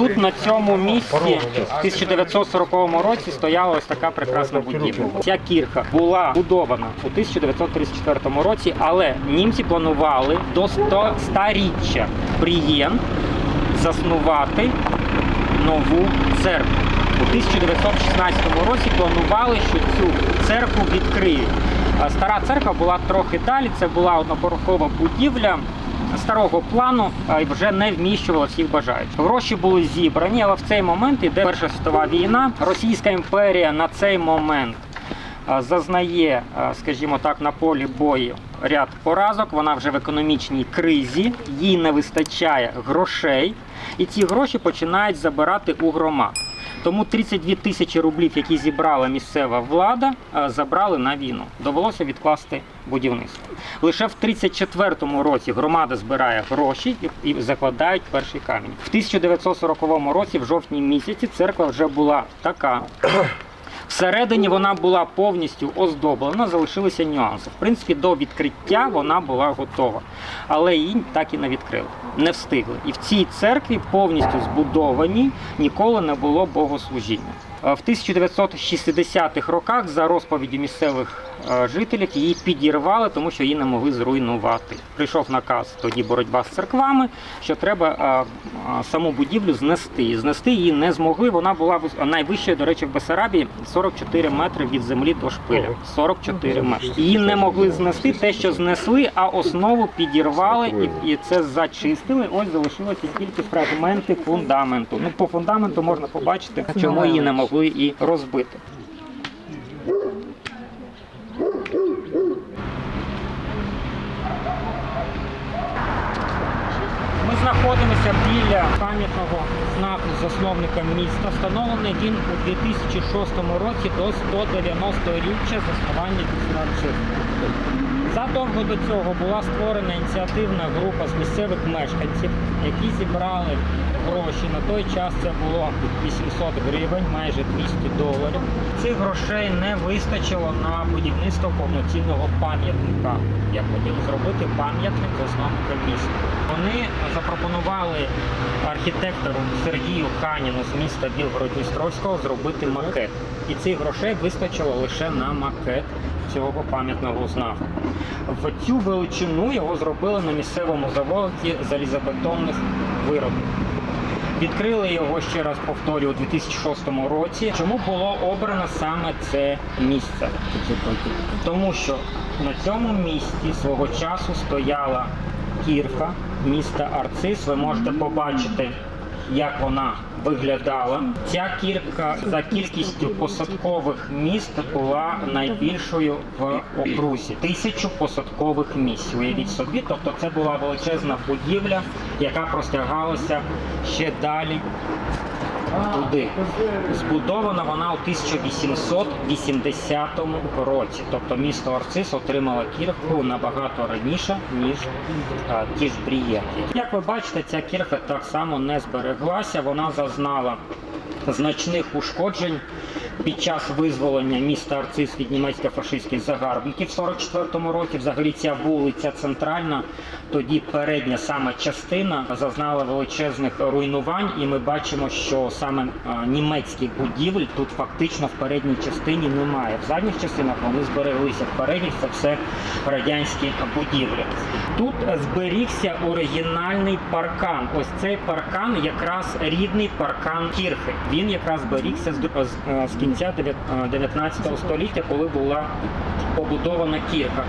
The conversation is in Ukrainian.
Тут на цьому місці в 1940 році стояла ось така прекрасна будівля. Ця кірха була будована у 1934 році, але німці планували до 100 старіччя Брієн заснувати нову церкву. У 1916 році планували, що цю церкву відкриють. Стара церква була трохи далі. Це була однопорохова будівля старого плану, вже не вміщувала всіх бажаючих. Гроші були зібрані, але в цей момент іде Перша світова війна. Російська імперія на цей момент зазнає, скажімо так, на полі бою ряд поразок. Вона вже в економічній кризі, їй не вистачає грошей, і ці гроші починають забирати у громад. Тому 32 тисячі рублів, які зібрала місцева влада, забрали на війну. Довелося відкласти будівництво. Лише в 34-му році громада збирає гроші і закладають перший камінь. В 1940 році, в жовтні місяці, церква вже була така. Всередині вона була повністю оздоблена, залишилися нюанси. В принципі, до відкриття вона була готова, але її так і не відкрили, не встигли. І в цій церкві повністю збудовані ніколи не було богослужіння. Е, В 1960-х роках, за розповіддю місцевих е, жителів, її підірвали, тому що її не могли зруйнувати. Прийшов наказ тоді боротьба з церквами, що треба е, саму будівлю знести. І Знести її не змогли. Вона була найвищою, до речі, в Бесарабії 44 метри від землі до шпиля. 44 метри. Її не могли знести. Те, що знесли, а основу підірвали і, і це зачистили. Ось залишилося тільки фрагменти фундаменту. Ну по фундаменту можна побачити, чому її не могли і розбити. Ми знаходимося біля пам'ятного знаку засновника міста. Встановлений він у 2006 році до 190-річчя заснування Кіцмарчик. Задовго до цього була створена ініціативна група з місцевих мешканців, які зібрали гроші. На той час це було 800 гривень, майже 200 доларів. Цих грошей не вистачило на будівництво повноцінного пам'ятника. Як хотіли зробити пам'ятник засновника міста. Вони запропонували архітектору Сергію Каніну з міста Білгород-Дністровського зробити макет. І цих грошей вистачило лише на макет цього пам'ятного знаку. В цю величину його зробили на місцевому заводі залізобетонних виробів. Відкрили його ще раз повторюю у 2006 році. Чому було обрано саме це місце? Тому що на цьому місці свого часу стояла кірка міста Арцис. Ви можете побачити, як вона виглядала. Ця кірка за кількістю посадкових міст була найбільшою в окрузі. Тисячу посадкових місць. Уявіть собі, тобто це була величезна будівля, яка простягалася ще далі туди. Збудована вона у 1880 році. Тобто місто Арцис отримало кірху набагато раніше, ніж а, ті ж брієнти. Як ви бачите, ця кірха так само не збереглася. Вона зазнала значних ушкоджень під час визволення міста Арцис від німецько-фашистських загарбників в 44-му році. Взагалі ця вулиця центральна, тоді передня саме частина зазнала величезних руйнувань, і ми бачимо, що саме німецьких будівель тут фактично в передній частині немає. В задніх частинах вони збереглися. В передніх це все радянські будівлі. Тут зберігся оригінальний паркан. Ось цей паркан якраз рідний паркан кірхи. Він якраз зберігся з, з, з кінця дев'ят- е, 19 століття, коли була побудована кірха.